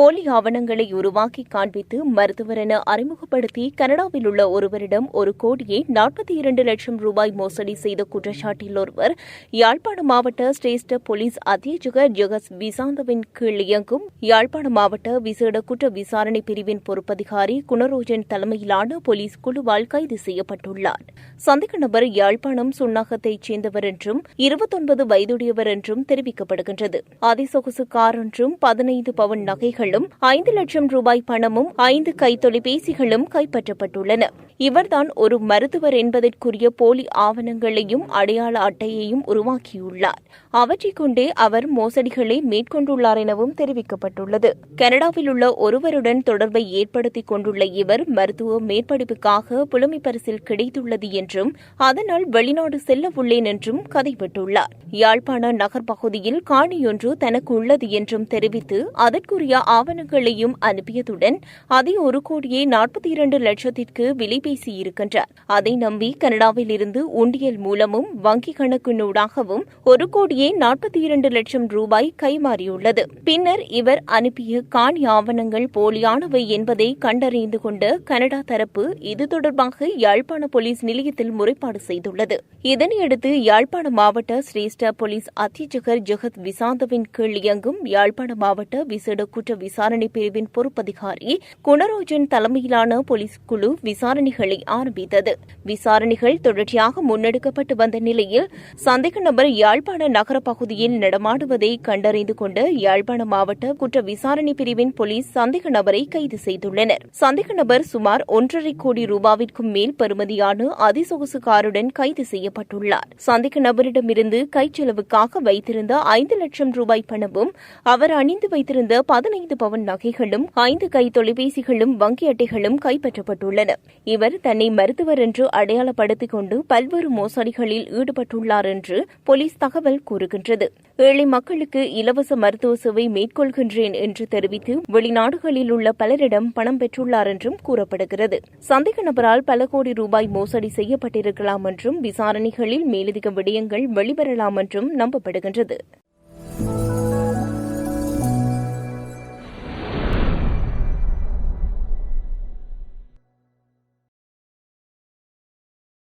போலி ஆவணங்களை உருவாக்கி காண்பித்து மருத்துவர் என அறிமுகப்படுத்தி கனடாவில் உள்ள ஒருவரிடம் ஒரு கோடியே நாற்பத்தி இரண்டு லட்சம் ரூபாய் மோசடி செய்த குற்றச்சாட்டில் ஒருவர் யாழ்ப்பாண மாவட்ட சிரேஷ்ட போலீஸ் அத்தியட்சகர் ஜெகஸ் விசாந்தவின் கீழ் இயங்கும் யாழ்ப்பாண மாவட்ட விசேட குற்ற விசாரணை பிரிவின் பொறுப்பதிகாரி குணரோஜன் தலைமையிலான போலீஸ் குழுவால் கைது செய்யப்பட்டுள்ளார். சந்தேக நபர் யாழ்ப்பாணம் சுன்னாகத்தைச் சேர்ந்தவர் என்றும் இருபத்தொன்பது வயதுடையவர் என்றும் தெரிவிக்கப்படுகின்றது. அதிசொகுசு கார் என்றும் பதினைந்து பவன் நகைகளும் ஐந்து லட்சம் ரூபாய் பணமும் ஐந்து கைத்தொலைபேசிகளும் கைப்பற்றப்பட்டுள்ளன. இவர்தான் ஒரு மருத்துவர் என்பதற்குரிய போலி ஆவணங்களையும் அடையாள அட்டையையும் உருவாக்கியுள்ளார். அவற்றைக் கொண்டே அவர் மோசடிகளை மேற்கொண்டுள்ளார் எனவும் தெரிவிக்கப்பட்டுள்ளது. கனடாவில் உள்ள ஒருவருடன் தொடர்பை ஏற்படுத்திக் கொண்டுள்ள இவர் மருத்துவ மேற்படிப்புக்காக புலமை பரிசில் கிடைத்துள்ளது என்றும் அதனால் வெளிநாடு செல்ல உள்ளேன் என்றும் கதைப்பட்டுள்ளார் யாழ்ப்பாண நகர் பகுதியில் காணியொன்று தனக்கு உள்ளது என்றும் தெரிவித்து அதற்குரிய ஆவணங்களையும் அனுப்பியதுடன் அதை ஒரு கோடியே நாற்பத்தி இரண்டு லட்சத்திற்கு விலை பேசியிருக்கின்றார். அதை நம்பி கனடாவில் இருந்து உண்டியல் மூலமும் வங்கிக் கணக்கினூடாகவும் ஒரு கோடியே நாற்பத்தி இரண்டு லட்சம் ரூபாய் கைமாறியுள்ளது. பின்னர் இவர் அனுப்பிய காணி ஆவணங்கள் போலியானவை என்பதை கண்டறிந்து கொண்ட கனடா தரப்பு இது தொடர்பாக யாழ்ப்பாண போலீஸ் நிலையத்தில் முறைப்பாடு செய்துள்ளது. இதனையடுத்து யாழ்ப்பாண மாவட்ட சிரேஷ்ட போலீஸ் அத்தியட்சகர் ஜெகத் விசாந்தவின் கீழ் இயங்கும் யாழ்ப்பாண மாவட்ட விசேட குற்ற விசாரணை பிரிவின் பொறுப்பதிகாரி குணரோஜன் தலைமையிலான போலீஸ் குழு விசாரணைகளை ஆரம்பித்தது. விசாரணைகள் தொடர்ச்சியாக முன்னெடுக்கப்பட்டு வந்த நிலையில் சந்தேக நபர் யாழ்ப்பாண நகர பகுதியில் நடமாடுவதை கண்டறிந்து கொண்டு யாழ்ப்பாண மாவட்ட குற்ற விசாரணை பிரிவின் போலீஸ் சந்தேக நபரை கைது செய்துள்ளனர். சந்தேக நபர் சுமார் ஒன்றரை கோடி ரூபாவிற்கும் மேல் பெறுமதியான அதிசொகுசு காருடன் கைது செய்யப்பட்டுள்ளார். சந்தேக நபரிடமிருந்து கைச்செலவுக்காக வைத்திருந்த ஐந்து லட்சம் ரூபாய் பணமும் அவர் அணிந்து வைத்திருந்த பதினைந்து பவன் நகைகளும் ஐந்து கை தொலைபேசிகளும் வங்கி அட்டைகளும் கைப்பற்றப்பட்டுள்ளன. இவர் தன்னை மருத்துவர் என்று அடையாளப்படுத்திக் கொண்டு பல்வேறு மோசடிகளில் ஈடுபட்டுள்ளார் என்று போலீஸ் தகவல் கூறுகின்றது. ஏழை மக்களுக்கு இலவச மருத்துவ சேவை மேற்கொள்கின்றேன் என்று தெரிவித்து வெளிநாடுகளில் உள்ள பலரிடம் பணம் பெற்றுள்ளார் என்றும் கூறப்படுகிறது. சந்தேக நபரால் பல கோடி ரூபாய் மோசடி செய்யப்பட்டிருக்கலாம் என்றும் விசாரணைகளில் மேலதிக விடயங்கள் வெளிவரலாம் என்றும் நம்பப்படுகின்றது.